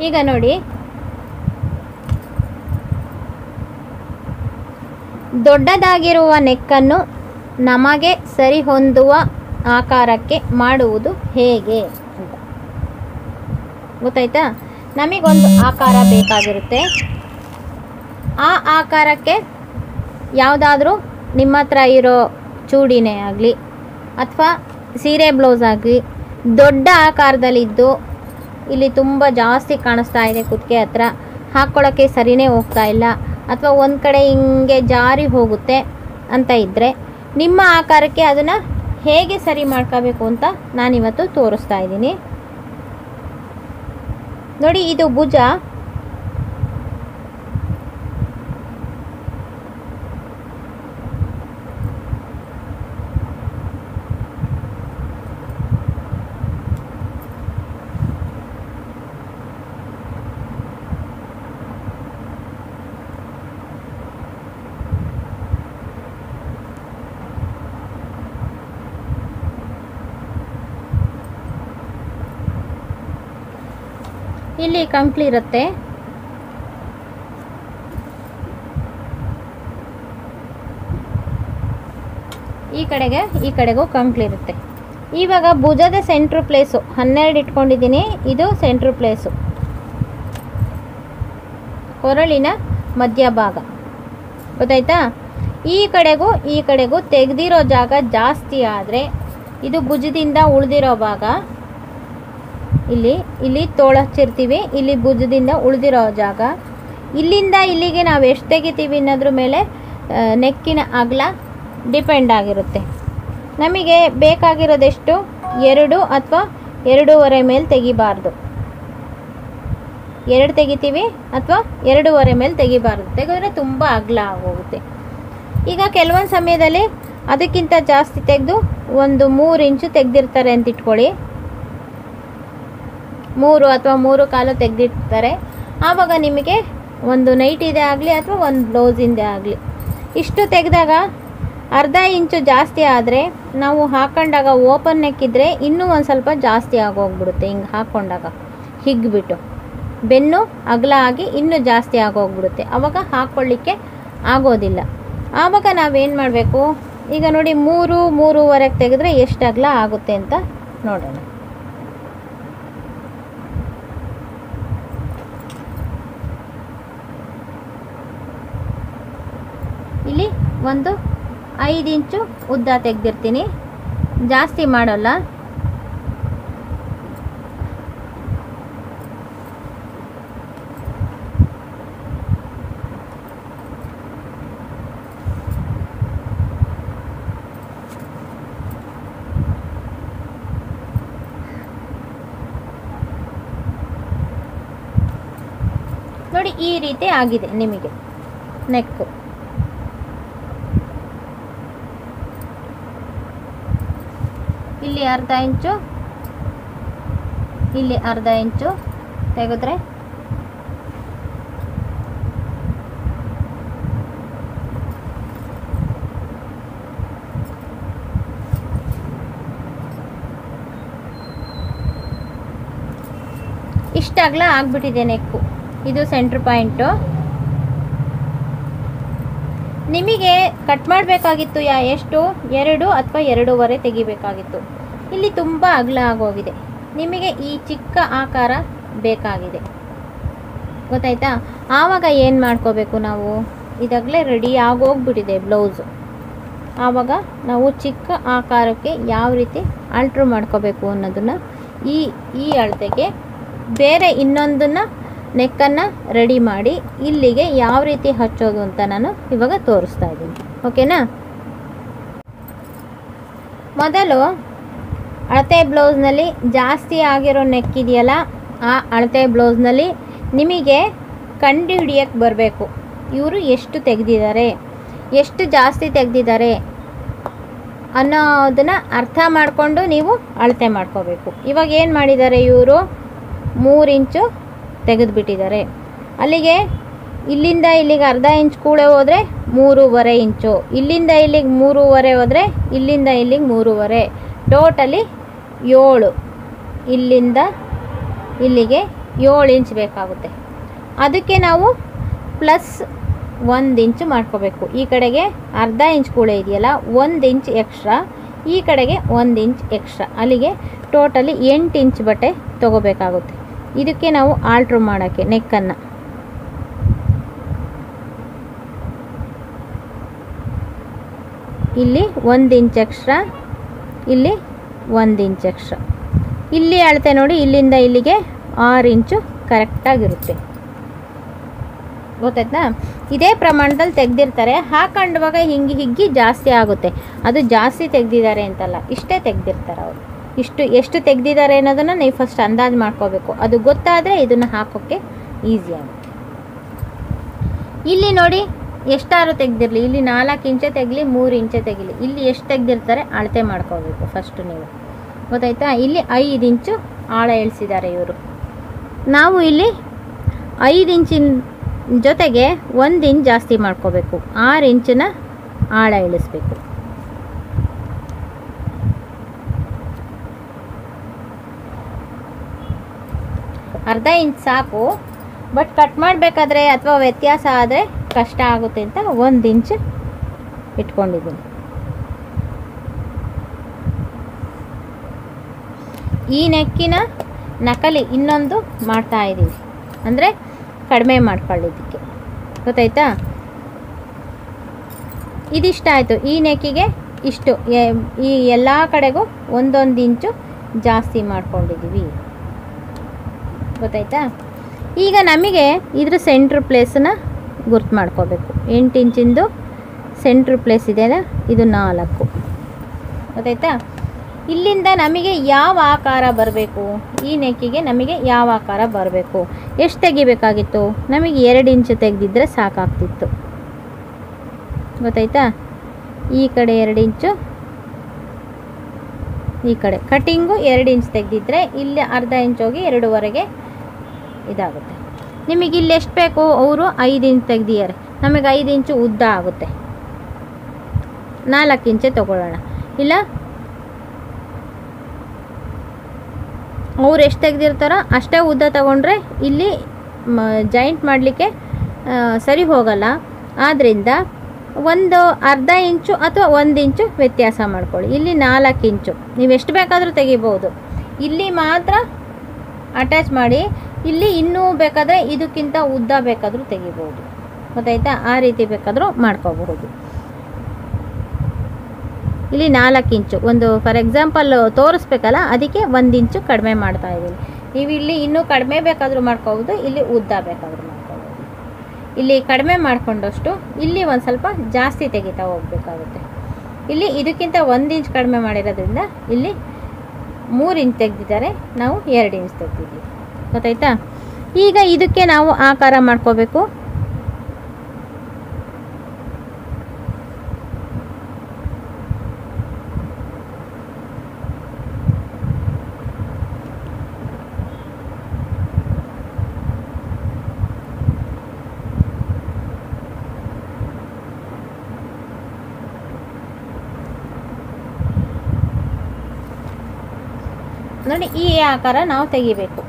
ಈಗ ನೋಡಿ. ದೊಡ್ಡದಾಗಿರುವ ನೆಕ್ಕನ್ನು ನಮಗೆ ಸರಿ ಹೊಂದುವ ಆಕಾರಕ್ಕೆ ಮಾಡುವುದು ಹೇಗೆ ಅಂತ. ಗೊತ್ತಾಯ್ತಾ? ನಮಗೊಂದು ಆಕಾರ ಬೇಕಾಗಿರುತ್ತೆ. ಆ ಆಕಾರಕ್ಕೆ ಯಾವುದಾದ್ರೂ ನಿಮ್ಮ ಹತ್ರ ಇರೋ ಚೂಡಿನೇ ಆಗಲಿ, ಅಥವಾ ಸೀರೆ ಬ್ಲೌಸ್ ಆಗಲಿ, ದೊಡ್ಡ ಆಕಾರದಲ್ಲಿದ್ದು ಇಲ್ಲಿ ತುಂಬ ಜಾಸ್ತಿ ಕಾಣಿಸ್ತಾ ಇದೆ ಕುತ್ತಿಗೆ ಹತ್ರ. ಹಾಕ್ಕೊಳ್ಳೋಕ್ಕೆ ಸರಿನೇ ಹೋಗ್ತಾ ಇಲ್ಲ. ಅಥವಾ ಒಂದು ಕಡೆ ಹಿಂಗೆ ಜಾರಿ ಹೋಗುತ್ತೆ ಅಂತ ಇದ್ದರೆ ನಿಮ್ಮ ಆಕಾರಕ್ಕೆ ಅದನ್ನು ಹೇಗೆ ಸರಿ ಮಾಡ್ಕೋಬೇಕು ಅಂತ ನಾನಿವತ್ತು ತೋರಿಸ್ತಾ ಇದ್ದೀನಿ. ನೋಡಿ, ಇದು ಭುಜ. ಇಲ್ಲಿ ಕಂಕ್ಲಿ ಇರುತ್ತೆ. ಈ ಕಡೆಗೆ, ಈ ಕಡೆಗೂ ಕಂಕ್ಲಿ ಇರುತ್ತೆ. ಇವಾಗ ಭುಜದ ಸೆಂಟ್ರ್ ಪ್ಲೇಸು ಹನ್ನೆರಡು ಇಟ್ಕೊಂಡಿದ್ದೀನಿ. ಇದು ಸೆಂಟ್ರ್ ಪ್ಲೇಸು ಕೊರಳಿನ ಮಧ್ಯಭಾಗ. ಗೊತ್ತಾಯ್ತಾ? ಈ ಕಡೆಗೂ ಈ ಕಡೆಗೂ ತೆಗೆದಿರೋ ಜಾಗ ಜಾಸ್ತಿ ಆದರೆ ಇದು ಭುಜದಿಂದ ಉಳಿದಿರೋ ಭಾಗ. ಇಲ್ಲಿ ಇಲ್ಲಿ ತೋಳ ಹಚ್ಚಿರ್ತೀವಿ, ಇಲ್ಲಿ ಭುಜದಿಂದ ಉಳಿದಿರೋ ಜಾಗ. ಇಲ್ಲಿಂದ ಇಲ್ಲಿಗೆ ನಾವು ಎಷ್ಟು ತೆಗಿತೀವಿ ಅನ್ನೋದ್ರ ಮೇಲೆ ನೆಕ್ಕಿನ ಅಗಲ ಡಿಪೆಂಡ್ ಆಗಿರುತ್ತೆ. ನಮಗೆ ಬೇಕಾಗಿರೋದೆಷ್ಟು? ಎರಡು ಅಥವಾ ಎರಡೂವರೆ ಮೇಲೆ ತೆಗಿಬಾರ್ದು. ಎರಡು ತೆಗಿತೀವಿ ಅಥವಾ ಎರಡೂವರೆ ಮೇಲೆ ತೆಗಿಬಾರ್ದು. ತೆಗೆದ್ರೆ ತುಂಬ ಅಗಲ ಆಗೋಗುತ್ತೆ. ಈಗ ಕೆಲವೊಂದು ಸಮಯದಲ್ಲಿ ಅದಕ್ಕಿಂತ ಜಾಸ್ತಿ ತೆಗೆದು ಒಂದು ಮೂರು ಇಂಚು ತೆಗೆದಿರ್ತಾರೆ ಅಂತ ಇಟ್ಕೊಳ್ಳಿ ಮೂರು ಅಥವಾ ಮೂರು ಕಾಲು ತೆಗೆದಿರ್ತಾರೆ ಆವಾಗ ನಿಮಗೆ ಒಂದು ನೈಟಿದೆ ಆಗಲಿ ಅಥವಾ ಒಂದು ಬ್ಲೌಸಿಂದೇ ಆಗಲಿ. ಇಷ್ಟು ತೆಗೆದಾಗ ಅರ್ಧ ಇಂಚು ಜಾಸ್ತಿ ಆದರೆ ನಾವು ಹಾಕೊಂಡಾಗ ಓಪನ್ ನೆಕ್ಕಿದ್ರೆ ಇನ್ನೂ ಒಂದು ಸ್ವಲ್ಪ ಜಾಸ್ತಿ ಆಗೋಗ್ಬಿಡುತ್ತೆ. ಹಿಂಗೆ ಹಾಕ್ಕೊಂಡಾಗ ಹಿಗ್ಬಿಟ್ಟು. ಬೆನ್ನು ಅಗಲ ಆಗಿ ಇನ್ನೂ ಜಾಸ್ತಿ ಆಗೋಗ್ಬಿಡುತ್ತೆ. ಆವಾಗ ಹಾಕ್ಕೊಳ್ಳಿಕ್ಕೆ ಆಗೋದಿಲ್ಲ. ಆವಾಗ ನಾವೇನು ಮಾಡಬೇಕು? ಈಗ ನೋಡಿ ಮೂರು, ಮೂರುವರೆಗೆ ತೆಗೆದ್ರೆ ಎಷ್ಟು ಅಗಲ ಆಗುತ್ತೆ ಅಂತ ನೋಡೋಣ ಇಲ್ಲಿ ಒಂದು ಐದು ಇಂಚು ಉದ್ದ ತೆಗೆದಿರ್ತೀನಿ. ಜಾಸ್ತಿ ಮಾಡೋಲ್ಲ. ನೋಡಿ ಈ ರೀತಿ ಆಗಿದೆ ನಿಮಗೆ ನೆಕ್ಕು. ಇಲ್ಲಿ ಅರ್ಧ ಇಂಚು ಇಲ್ಲಿ ಅರ್ಧ ಇಂಚು ತೆಗೆದ್ರೆ ಇಷ್ಟ ಅಗಲ ಆಗ್ಬಿಟ್ಟಿದೆ ನೆಕ್ಕು ಇದು ಸೆಂಟ್ರ್ ಪಾಯಿಂಟು ನಿಮಗೆ ಕಟ್ ಮಾಡಬೇಕಾಗಿತ್ತು ಯಾ ಎಷ್ಟು? ಎರಡು ಅಥವಾ ಎರಡೂವರೆ ತೆಗಿಬೇಕಾಗಿತ್ತು. ಇಲ್ಲಿ ತುಂಬ ಅಗಲ ಆಗೋಗಿದೆ. ನಿಮಗೆ ಈ ಚಿಕ್ಕ ಆಕಾರ ಬೇಕಾಗಿದೆ. ಗೊತ್ತಾಯ್ತಾ? ಆವಾಗ ಏನು ಮಾಡ್ಕೋಬೇಕು ನಾವು? ಇದಾಗಲೇ ರೆಡಿ ಆಗೋಗ್ಬಿಟ್ಟಿದೆ ಬ್ಲೌಸು ಆವಾಗ ನಾವು ಚಿಕ್ಕ ಆಕಾರಕ್ಕೆ ಯಾವ ರೀತಿ ಆಲ್ಟ್ರ್ ಮಾಡ್ಕೋಬೇಕು ಅನ್ನೋದನ್ನು ಈ ಈ ಅಳತೆಗೆ ಬೇರೆ ಇನ್ನೊಂದನ್ನು ನೆಕ್ಕನ್ನು ರೆಡಿ ಮಾಡಿ ಇಲ್ಲಿಗೆ ಯಾವ ರೀತಿ ಹಚ್ಚೋದು ಅಂತ ನಾನು ಇವಾಗ ತೋರಿಸ್ತಾ ಇದ್ದೀನಿ. ಓಕೆನಾ? ಮೊದಲು ಅಳತೆ ಬ್ಲೌಸ್ನಲ್ಲಿ ಜಾಸ್ತಿ ಆಗಿರೋ ನೆಕ್ ಇದೆಯಲ್ಲ, ಆ ಅಳತೆ ಬ್ಲೌಸ್ನಲ್ಲಿ ನಿಮಗೆ ಕಂಡು ಹಿಡಿಯೋಕ್ಕೆ ಬರಬೇಕು. ಇವರು ಎಷ್ಟು ತೆಗೆದಿದ್ದಾರೆ, ಎಷ್ಟು ಜಾಸ್ತಿ ತೆಗೆದಿದ್ದಾರೆ ಅನ್ನೋದನ್ನು ಅರ್ಥ ಮಾಡಿಕೊಂಡು ನೀವು ಅಳತೆ ಮಾಡ್ಕೋಬೇಕು. ಇವಾಗ ಏನು ಮಾಡಿದ್ದಾರೆ ಇವರು? ಮೂರು ಇಂಚು ತೆಗೆದುಬಿಟ್ಟಿದ್ದಾರೆ. ಅಲ್ಲಿಗೆ ಇಲ್ಲಿಂದ ಇಲ್ಲಿಗೆ ಅರ್ಧ ಇಂಚ್ ಕೂಳೆ ಹೋದರೆ ಮೂರುವರೆ ಇಂಚು. ಇಲ್ಲಿಂದ ಇಲ್ಲಿಗೆ ಮೂರುವರೆ ಹೋದರೆ ಇಲ್ಲಿಂದ ಇಲ್ಲಿಗೆ ಮೂರುವರೆ. ಟೋಟಲಿ ಏಳು. ಇಲ್ಲಿಂದ ಇಲ್ಲಿಗೆ ಏಳು ಇಂಚ್ ಬೇಕಾಗುತ್ತೆ. ಅದಕ್ಕೆ ನಾವು ಪ್ಲಸ್ ಒಂದು ಇಂಚು ಮಾಡ್ಕೋಬೇಕು. ಈ ಕಡೆಗೆ ಅರ್ಧ ಇಂಚ್ ಕೂಳೆ ಇದೆಯಲ್ಲ, ಒಂದು ಇಂಚ್ ಎಕ್ಸ್ಟ್ರಾ. ಈ ಕಡೆಗೆ ಒಂದು ಇಂಚ್ ಎಕ್ಸ್ಟ್ರಾ. ಅಲ್ಲಿಗೆ ಟೋಟಲಿ ಎಂಟು ಇಂಚ್ ಬಟ್ಟೆ ತೊಗೋಬೇಕಾಗುತ್ತೆ. ಇದಕ್ಕೆ ನಾವು ಆಲ್ಟ್ರ್ ಮಾಡೋಕ್ಕೆ ನೆಕ್ಕನ್ನು ಇಲ್ಲಿ ಒಂದು ಇಂಚ್ ಎಕ್ಸ್ಟ್ರಾ ಇಲ್ಲಿ ಒಂದು ಇಂಚ್ ಎಕ್ಸ್ಟ್ರಾ ಇಲ್ಲಿ ಅಳತೆ ನೋಡಿ, ಇಲ್ಲಿಂದ ಇಲ್ಲಿಗೆ ಆರು ಇಂಚು ಕರೆಕ್ಟಾಗಿರುತ್ತೆ ಗೊತ್ತಾಯ್ತಾ? ಇದೇ ಪ್ರಮಾಣದಲ್ಲಿ ತೆಗೆದಿರ್ತಾರೆ. ಹಾಕೊಂಡವಾಗ ಹಿಂಗೆ ಹಿಗ್ಗಿ ಜಾಸ್ತಿ ಆಗುತ್ತೆ. ಅದು ಜಾಸ್ತಿ ತೆಗೆದಿದ್ದಾರೆ ಅಂತಲ್ಲ, ಇಷ್ಟೇ ತೆಗೆದಿರ್ತಾರೆ ಅವರು. ಇಷ್ಟು, ಎಷ್ಟು ತೆಗ್ದಿದ್ದಾರೆ ಅನ್ನೋದನ್ನು ನೀವು ಫಸ್ಟ್ ಅಂದಾಜು ಮಾಡ್ಕೋಬೇಕು. ಅದು ಗೊತ್ತಾದರೆ ಇದನ್ನು ಹಾಕೋಕ್ಕೆ ಈಸಿ ಆಗುತ್ತೆ. ಇಲ್ಲಿ ನೋಡಿ, ಎಷ್ಟಾರು ತೆಗೆದಿರಲಿ? ಇಲ್ಲಿ ನಾಲ್ಕು ಇಂಚೆ ತೆಗಲಿ, ಮೂರು ಇಂಚೆ ತೆಗಿಲಿ. ಇಲ್ಲಿ ಎಷ್ಟು ತೆಗೆದಿರ್ತಾರೆ ಅಳತೆ ಮಾಡ್ಕೋಬೇಕು ಫಸ್ಟು ನೀವು. ಗೊತ್ತಾಯ್ತಾ? ಇಲ್ಲಿ ಐದು ಇಂಚು ಆಳ ಇಳಿಸಿದ್ದಾರೆ ಇವರು. ನಾವು ಇಲ್ಲಿ ಐದು ಇಂಚಿನ ಜೊತೆಗೆ ಒಂದು ಇಂಚ್ ಜಾಸ್ತಿ ಮಾಡ್ಕೋಬೇಕು. ಆರು ಇಂಚನ್ನ ಆಳ ಇಳಿಸ್ಬೇಕು ಅರ್ಧ ಇಂಚ್ ಸಾಕು. ಬಟ್ ಕಟ್ ಮಾಡಬೇಕಾದ್ರೆ ಅಥವಾ ವ್ಯತ್ಯಾಸ ಆದರೆ ಕಷ್ಟ ಆಗುತ್ತೆ ಅಂತ ಒಂದು ಇಂಚ್ ಇಟ್ಕೊಂಡಿದ್ದೀನಿ. ಈ ನೆಕ್ಕಿನ ನಕಲಿ ಇನ್ನೊಂದು ಮಾಡ್ತಾ ಇದ್ದೀವಿ. ಅಂದರೆ ಕಡಿಮೆ ಮಾಡ್ಕೊಳ್ಳಿದ್ದಕ್ಕೆ ಗೊತ್ತಾಯ್ತಾ? ಇದಿಷ್ಟ ಆಯಿತು. ಈ ನೆಕ್ಕಿಗೆ ಇಷ್ಟು. ಈ ಎಲ್ಲ ಕಡೆಗೂ ಒಂದೊಂದು ಇಂಚು ಜಾಸ್ತಿ ಮಾಡ್ಕೊಂಡಿದ್ದೀವಿ. ಗೊತ್ತಾಯ್ತಾ? ಈಗ ನಮಗೆ ಇದ್ರ ಸೆಂಟ್ರ್ ಪ್ಲೇಸನ್ನ ಗುರ್ತು ಮಾಡ್ಕೋಬೇಕು. ಎಂಟು ಇಂಚಿಂದು ಸೆಂಟ್ರ್ ಪ್ಲೇಸ್ ಇದೆಯಲ್ಲ ಇದು ನಾಲ್ಕು. ಗೊತ್ತಾಯ್ತಾ? ಇಲ್ಲಿಂದ ನಮಗೆ ಯಾವ ಆಕಾರ ಬರಬೇಕು? ಈ ನೆಕ್ಕಿಗೆ ನಮಗೆ ಯಾವ ಆಕಾರ ಬರಬೇಕು? ಎಷ್ಟು ತೆಗಿಬೇಕಾಗಿತ್ತು? ನಮಗೆ ಎರಡು ಇಂಚು ತೆಗೆದಿದ್ರೆ ಸಾಕಾಗ್ತಿತ್ತು. ಗೊತ್ತಾಯ್ತಾ? ಈ ಕಡೆ ಎರಡು ಇಂಚು, ಈ ಕಡೆ. ಕಟಿಂಗು ಎರಡು ಇಂಚ್ ತೆಗೆದಿದ್ರೆ, ಇಲ್ಲಿ ಅರ್ಧ ಇಂಚ್ ಹೋಗಿ ಎರಡೂವರೆಗೆ ಇದಾಗುತ್ತೆ. ನಿಮಗೆ ಇಲ್ಲಿ ಎಷ್ಟು ಬೇಕು ಅವರು ಐದು ಇಂಚ್ ತೆಗ್ದಿದ್ದಾರೆ. ನಮಗೆ ಐದು ಇಂಚು ಉದ್ದ ಆಗುತ್ತೆ. ನಾಲ್ಕು ಇಂಚೆ ತಗೊಳ್ಳೋಣ. ಇಲ್ಲ? ಅವ್ರು ಎಷ್ಟು ತೆಗ್ದಿರ್ತಾರೋ ಅಷ್ಟೇ ಉದ್ದ ತಗೊಂಡ್ರೆ ಇಲ್ಲಿ ಜಾಯಿಂಟ್ ಮಾಡಲಿಕ್ಕೆ ಸರಿ ಹೋಗಲ್ಲ. ಆದ್ದರಿಂದ ಒಂದು ಅರ್ಧ ಇಂಚು ಅಥವಾ ಒಂದು ಇಂಚು ವ್ಯತ್ಯಾಸ ಮಾಡ್ಕೊಳ್ಳಿ. ಇಲ್ಲಿ ನಾಲ್ಕು ಇಂಚು. ನೀವು ಎಷ್ಟು ಬೇಕಾದರೂ ತೆಗಿಬೋದು. ಇಲ್ಲಿ ಮಾತ್ರ ಅಟ್ಯಾಚ್ ಮಾಡಿ ಇಲ್ಲಿ ಇನ್ನೂ ಬೇಕಾದರೆ ಇದಕ್ಕಿಂತ ಉದ್ದ ಬೇಕಾದರೂ ತೆಗಿಬೋದು. ಗೊತ್ತಾಯ್ತಾ? ಆ ರೀತಿ ಬೇಕಾದರೂ ಮಾಡ್ಕೋಬಹುದು. ಇಲ್ಲಿ ನಾಲ್ಕು ಇಂಚು. ಒಂದು ಫಾರ್ ಎಕ್ಸಾಂಪಲ್ ತೋರಿಸ್ಬೇಕಲ್ಲ, ಅದಕ್ಕೆ ಒಂದು ಇಂಚು ಕಡಿಮೆ ಮಾಡ್ತಾ ಇದ್ದೀನಿ. ನೀವು ಇಲ್ಲಿ ಇನ್ನೂ ಕಡಿಮೆ ಬೇಕಾದರೂ ಮಾಡ್ಕೋಬೋದು ಇಲ್ಲಿ ಉದ್ದ ಬೇಕಾದರೂ ಮಾಡ್ಕೋಬೋದು ಇಲ್ಲಿ ಕಡಿಮೆ ಮಾಡಿಕೊಂಡಷ್ಟು ಇಲ್ಲಿ ಒಂದು ಸ್ವಲ್ಪ ಜಾಸ್ತಿ ತೆಗಿತಾ ಹೋಗ್ಬೇಕಾಗುತ್ತೆ. ಇಲ್ಲಿ ಇದಕ್ಕಿಂತ ಒಂದು ಇಂಚ್ ಕಡಿಮೆ ಮಾಡಿರೋದ್ರಿಂದ ಇಲ್ಲಿ ಮೂರು ಇಂಚ್ ತೆಗೆದಿದ್ದಾರೆ, ನಾವು ಎರಡು ಇಂಚ್ ತೆಗೆದಿದ್ದೀವಿ. ಗೊತ್ತಾಯ್ತಾ? ಈಗ ಇದಕ್ಕೆ ನಾವು ಆಕಾರ ಮಾಡ್ಕೋಬೇಕು. ನೋಡಿ ಈ ಆಕಾರ ನಾವು ತೆಗಿಬೇಕು.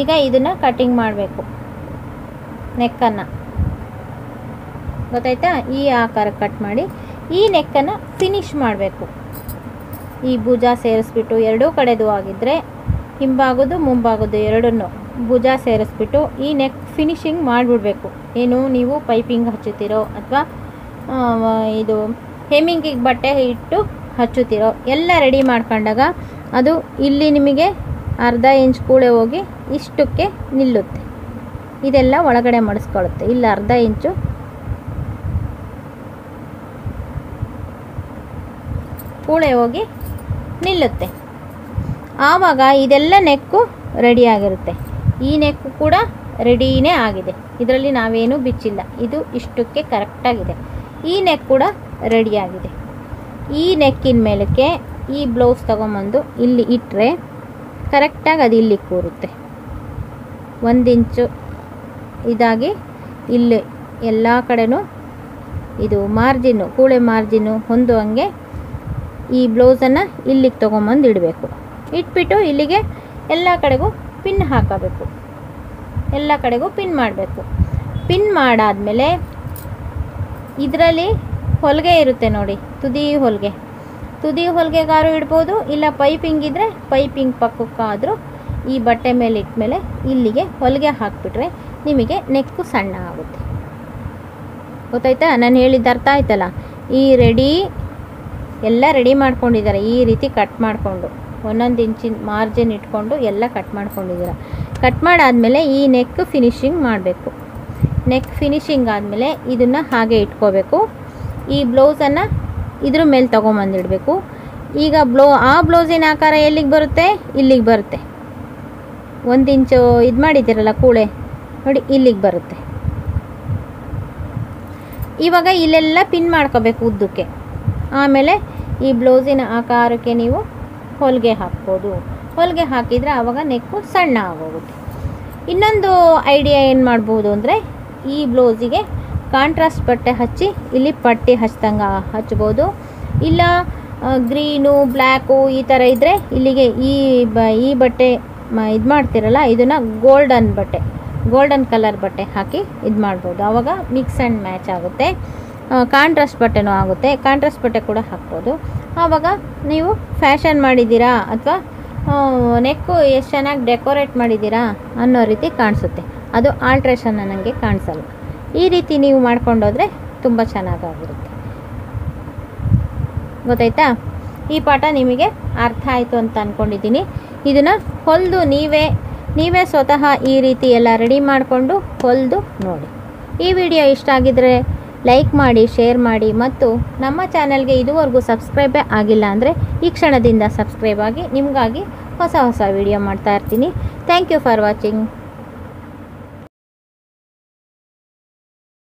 ಈಗ ಇದನ್ನು ಕಟ್ಟಿಂಗ್ ಮಾಡಬೇಕು. ನೆಕ್ಕನ್ನು. ಗೊತ್ತಾಯ್ತಾ? ಈ ಆಕಾರ ಕಟ್ ಮಾಡಿ ಈ ನೆಕ್ಕನ್ನು ಫಿನಿಶ್ ಮಾಡಬೇಕು. ಈ ಭುಜ ಸೇರಿಸ್ಬಿಟ್ಟು ಎರಡೂ ಕಡೆದು ಆಗಿದ್ದರೆ ಹಿಂಬಾಗೋದು ಮುಂಬಾಗೋದು ಎರಡನ್ನು ಭುಜ ಸೇರಿಸ್ಬಿಟ್ಟು ಈ ನೆಕ್ ಫಿನಿಶಿಂಗ್ ಮಾಡಿಬಿಡ್ಬೇಕು. ಏನು? ನೀವು ಪೈಪಿಂಗ್ ಹಚ್ಚುತ್ತೀರೋ ಅಥವಾ ಇದು ಹೆಮ್ಮಿಂಗಿಗೆ ಬಟ್ಟೆ ಇಟ್ಟು ಹಚ್ಚುತ್ತೀರೋ ಎಲ್ಲ ರೆಡಿ ಮಾಡ್ಕೊಂಡಾಗ ಅದು ಇಲ್ಲಿ ನಿಮಗೆ ಅರ್ಧ ಇಂಚ್ ಕೂಳೆ ಹೋಗಿ ಇಷ್ಟಕ್ಕೆ ನಿಲ್ಲುತ್ತೆ. ಇದೆಲ್ಲ ಒಳಗಡೆ ಮಡಿಸ್ಕೊಳ್ಳುತ್ತೆ ಇಲ್ಲಿ, ಅರ್ಧ ಇಂಚು. ಕೂಳೆ ಹೋಗಿ ನಿಲ್ಲುತ್ತೆ. ಆವಾಗ ಇದೆಲ್ಲ ನೆಕ್ಕು ರೆಡಿಯಾಗಿರುತ್ತೆ ಈ ನೆಕ್ಕು ಕೂಡ ರೆಡಿನೇ ಆಗಿದೆ. ಇದರಲ್ಲಿ ನಾವೇನೂ ಬಿಚ್ಚಿಲ್ಲ. ಇದು ಇಷ್ಟಕ್ಕೆ ಕರೆಕ್ಟಾಗಿದೆ ಈ ನೆಕ್ ಕೂಡ ರೆಡಿಯಾಗಿದೆ ಈ ನೆಕ್ಕಿನ ಮೇಲಕ್ಕೆ ಈ ಬ್ಲೌಸ್ ತೊಗೊಂಬಂದು ಇಲ್ಲಿ ಇಟ್ಟರೆ ಕರೆಕ್ಟಾಗಿ ಅದು ಇಲ್ಲಿ ಕೂರುತ್ತೆ. ಒಂದು ಇಂಚು ಇದಾಗಿ ಇಲ್ಲಿ ಎಲ್ಲ ಕಡೆನೂ ಇದು ಮಾರ್ಜಿನ್ನು, ಕೂಳೆ ಮಾರ್ಜಿನ್ನು ಹೊಂದುವಂಗೆ ಈ ಬ್ಲೌಸನ್ನು ಇಲ್ಲಿಗೆ ತೊಗೊಂಬಂದು ಇಡಬೇಕು. ಇಟ್ಬಿಟ್ಟು ಇಲ್ಲಿಗೆ ಎಲ್ಲ ಕಡೆಗೂ ಪಿನ್ ಹಾಕಬೇಕು. ಎಲ್ಲ ಕಡೆಗೂ ಪಿನ್ ಮಾಡಬೇಕು. ಪಿನ್ ಮಾಡಾದಮೇಲೆ ಇದರಲ್ಲಿ ಹೊಲಿಗೆ ಇರುತ್ತೆ ನೋಡಿ, ತುದಿ ಹೊಲಿಗೆ. ತುದಿ ಹೊಲಿಗೆಗಾರು ಇಡ್ಬೋದು, ಇಲ್ಲ ಪೈಪಿಂಗ್ ಇದ್ದರೆ ಪೈಪಿಂಗ್ ಪಕ್ಕಕ್ಕಾದರೂ ಈ ಬಟ್ಟೆ ಮೇಲೆ ಇಟ್ಟಮೇಲೆ ಇಲ್ಲಿಗೆ ಹೊಲಿಗೆ ಹಾಕಿಬಿಟ್ರೆ ನಿಮಗೆ ನೆಕ್ಕು ಸಣ್ಣ ಆಗುತ್ತೆ. ಗೊತ್ತಾಯ್ತಾ? ನಾನು ಹೇಳಿದ್ದು ಅರ್ಥ ಆಯ್ತಲ್ಲ? ಈ ರೆಡಿ, ಎಲ್ಲ ರೆಡಿ ಮಾಡ್ಕೊಂಡಿದ್ದಾರೆ. ಈ ರೀತಿ ಕಟ್ ಮಾಡಿಕೊಂಡು, ಒಂದೊಂದು ಇಂಚಿನ ಮಾರ್ಜಿನ್ ಇಟ್ಕೊಂಡು ಎಲ್ಲ ಕಟ್ ಮಾಡ್ಕೊಂಡಿದ್ದೀರ. ಕಟ್ ಮಾಡಾದಮೇಲೆ ಈ ನೆಕ್ ಫಿನಿಶಿಂಗ್ ಮಾಡಬೇಕು. ನೆಕ್ ಫಿನಿಶಿಂಗ್ ಆದಮೇಲೆ ಇದನ್ನು ಹಾಗೆ ಇಟ್ಕೋಬೇಕು. ಈ ಬ್ಲೌಸನ್ನು ಇದ್ರ ಮೇಲೆ ತೊಗೊಂಬಂದಿಡಬೇಕು. ಈಗ ಬ್ಲೌ, ಆ ಬ್ಲೌಸಿನ ಆಕಾರ ಎಲ್ಲಿಗೆ ಬರುತ್ತೆ? ಇಲ್ಲಿಗೆ ಬರುತ್ತೆ. ಒಂದು ಇಂಚು ಇದು ಮಾಡಿದ್ದೀರಲ್ಲ ಕೂಳೆ? ನೋಡಿ, ಇಲ್ಲಿಗೆ ಬರುತ್ತೆ. ಇವಾಗ ಇಲ್ಲೆಲ್ಲ ಪಿನ್ ಮಾಡ್ಕೋಬೇಕು ಉದ್ದಕ್ಕೆ. ಆಮೇಲೆ ಈ ಬ್ಲೌಸಿನ ಆಕಾರಕ್ಕೆ ನೀವು ಹೊಲಿಗೆ ಹಾಕ್ಬೋದು. ಹೊಲಿಗೆ ಹಾಕಿದರೆ ಆವಾಗ ನೆಕ್ಕು ಸಣ್ಣ ಆಗೋಗುತ್ತೆ. ಇನ್ನೊಂದು ಐಡಿಯಾ ಏನು ಮಾಡ್ಬೋದು ಅಂದರೆ ಈ ಬ್ಲೌಸಿಗೆ ಕಾಂಟ್ರಾಸ್ಟ್ ಬಟ್ಟೆ ಹಚ್ಚಿ ಇಲ್ಲಿ ಪಟ್ಟಿ ಹಚ್ದಂಗೆ ಹಚ್ಬೋದು. ಇಲ್ಲ ಗ್ರೀನು ಬ್ಲ್ಯಾಕು ಈ ಥರ ಇದ್ದರೆ ಇಲ್ಲಿಗೆ ಈ ಬ, ಈ ಬಟ್ಟೆ ಇದು ಮಾಡ್ತಿರಲ್ಲ, ಇದನ್ನು ಗೋಲ್ಡನ್ ಬಟ್ಟೆ, ಗೋಲ್ಡನ್ ಕಲರ್ ಬಟ್ಟೆ ಹಾಕಿ ಇದು ಮಾಡ್ಬೋದು. ಆವಾಗ ಮಿಕ್ಸ್ ಆ್ಯಂಡ್ ಮ್ಯಾಚ್ ಆಗುತ್ತೆ. ಕಾಂಟ್ರಾಸ್ಟ್ ಬಟ್ಟೆನೂ ಆಗುತ್ತೆ. ಕಾಂಟ್ರಾಸ್ಟ್ ಬಟ್ಟೆ ಕೂಡ ಹಾಕ್ಬೋದು. ಆವಾಗ ನೀವು ಫ್ಯಾಷನ್ ಮಾಡಿದ್ದೀರಾ ಅಥವಾ ನೆಕ್ಕು ಎಷ್ಟು ಚೆನ್ನಾಗಿ ಡೆಕೋರೇಟ್ ಮಾಡಿದ್ದೀರಾ ಅನ್ನೋ ರೀತಿ ಕಾಣಿಸುತ್ತೆ. ಅದು ಆಲ್ಟ್ರೇಷನ್ ನನಗೆ ಕಾಣಿಸಲ್ಲ ಈ ರೀತಿ ನೀವು ಮಾಡ್ಕೊಂಡೋದ್ರೆ ತುಂಬ ಚೆನ್ನಾಗಾಗಿರುತ್ತೆ. ಗೊತ್ತಾಯ್ತಾ? ಈ ಪಾಠ ನಿಮಗೆ ಅರ್ಥ ಆಯಿತು ಅಂತ ಅಂದ್ಕೊಂಡಿದ್ದೀನಿ ಇದನ್ನು ಹೊಲಿದು ನೀವೇ ನೀವೇ ಸ್ವತಃ ಈ ರೀತಿ ಎಲ್ಲ ರೆಡಿ ಮಾಡಿಕೊಂಡು ಹೊಲಿದು ನೋಡಿ. ಈ ವಿಡಿಯೋ ಇಷ್ಟ ಆಗಿದ್ದರೆ ಲೈಕ್ ಮಾಡಿ, ಶೇರ್ ಮಾಡಿ ಮತ್ತು ನಮ್ಮ ಚಾನಲ್ಗೆ ಇದುವರೆಗೂ ಸಬ್ಸ್ಕ್ರೈಬೇ ಆಗಿಲ್ಲ ಅಂದರೆ ಈ ಕ್ಷಣದಿಂದ ಸಬ್ಸ್ಕ್ರೈಬ್ ಆಗಿ ನಿಮಗಾಗಿ ಹೊಸ ಹೊಸ ವಿಡಿಯೋ ಮಾಡ್ತಾ ಇರ್ತೀನಿ. Thank you for watching